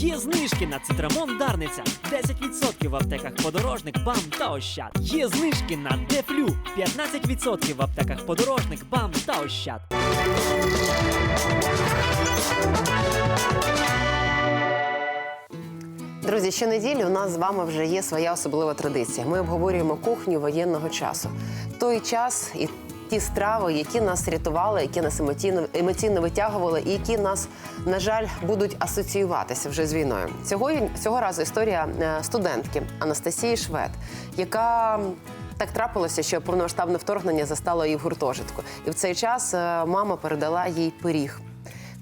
Є знижки на цитрамон Дарниця 10% в аптеках подорожник, бам та ощад. Є знижки на Дефлю 15% в аптеках подорожник, бам та ощад. Друзі, щонеділі у нас з вами вже є своя особлива традиція. Ми обговорюємо кухню воєнного часу. Той час і ті страви, які нас рятували, які нас емоційно, емоційно витягували, і які нас, на жаль, будуть асоціюватися вже з війною. Цього, цього разу історія е, студентки Анастасії Швед, яка так трапилося, що повномасштабне вторгнення застало її в гуртожитку. І в цей час е, мама передала їй пиріг.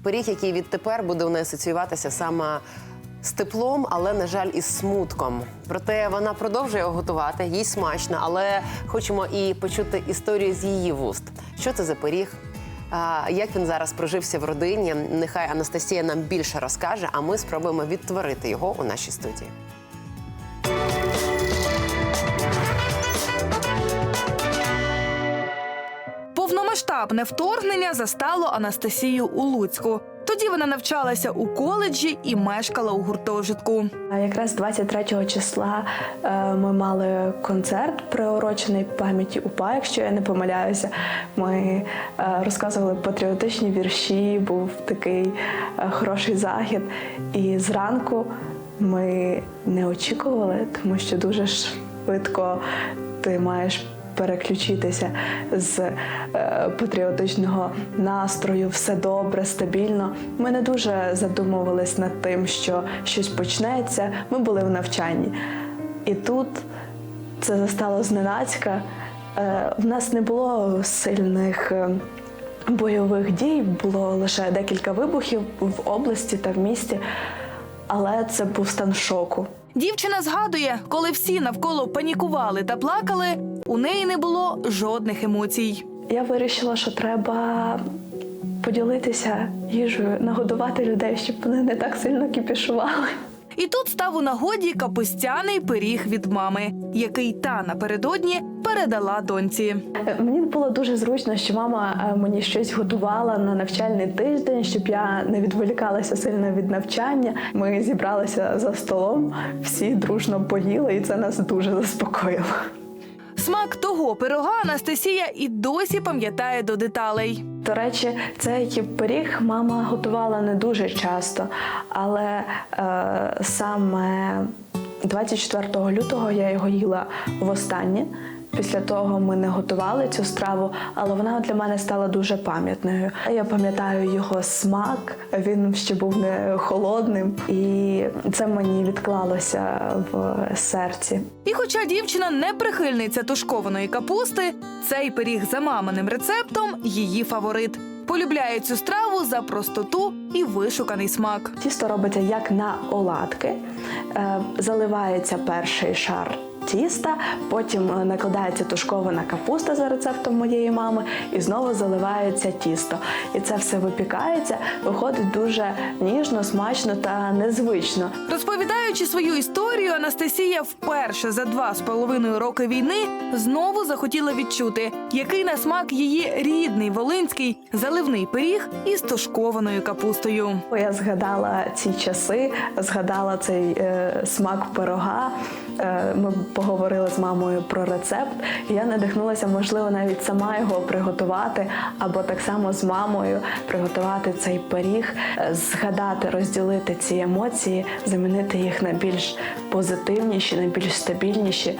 Пиріг, який відтепер буде у неї асоціюватися саме з теплом, але на жаль, із смутком. Проте вона продовжує готувати, їй смачно, але хочемо і почути історію з її вуст. Що це за пиріг? Як він зараз прожився в родині? Нехай Анастасія нам більше розкаже, а ми спробуємо відтворити його у нашій студії. Повномасштабне вторгнення застало Анастасію у Луцьку. Тоді вона навчалася у коледжі і мешкала у гуртожитку. А Якраз 23 числа е, ми мали концерт приурочений пам'яті УПА, якщо я не помиляюся. Ми е, розказували патріотичні вірші, був такий е, хороший захід. І зранку ми не очікували, тому що дуже швидко ти маєш переключитися з е, патріотичного настрою, все добре, стабільно. Ми не дуже задумувались над тим, що щось почнеться. Ми були в навчанні. І тут це застало зненацька. Е, в нас не було сильних. е, Бойових дій було лише декілька вибухів в області та в місті, але це був стан шоку. Дівчина згадує, коли всі навколо панікували та плакали, у неї не було жодних емоцій. Я вирішила, що треба поділитися їжею, нагодувати людей, щоб вони не так сильно кіпішували. І тут став у нагоді капустяний пиріг від мами, який та напередодні передала доньці. Мені було дуже зручно, що мама е, мені щось готувала на навчальний тиждень, щоб я не відволікалася сильно від навчання. Ми зібралися за столом, всі дружно поїли, і це нас дуже заспокоїло. Смак того пирога Анастасія і досі пам'ятає до деталей. До речі, цей пиріг мама готувала не дуже часто, але е, саме 24 лютого я його їла востаннє. Після того ми не готували цю страву, але вона для мене стала дуже пам'ятною. Я пам'ятаю його смак, він ще був не холодним, і це мені відклалося в серці. І хоча дівчина не прихильниця тушкованої капусти, цей пиріг за маминим рецептом її фаворит. Полюбляє цю страву за простоту і вишуканий смак. Тісто робиться як на оладки, Е, заливається перший шар. Тіста, потім е, накладається тушкована капуста за рецептом моєї мами, і знову заливається тісто. І це все випікається, виходить дуже ніжно, смачно та незвично. Розповідаючи свою історію, Анастасія вперше за два з половиною роки війни знову захотіла відчути, який на смак її рідний волинський заливний пиріг із тушкованою капустою. Я згадала ці часи, згадала цей е, смак пирога. Е, ми поговорили з мамою про рецепт, я надихнулася, можливо, навіть сама його приготувати, або так само з мамою приготувати цей пиріг, е, згадати, розділити ці емоції, замінити їх на більш позитивніші, на більш стабільніші.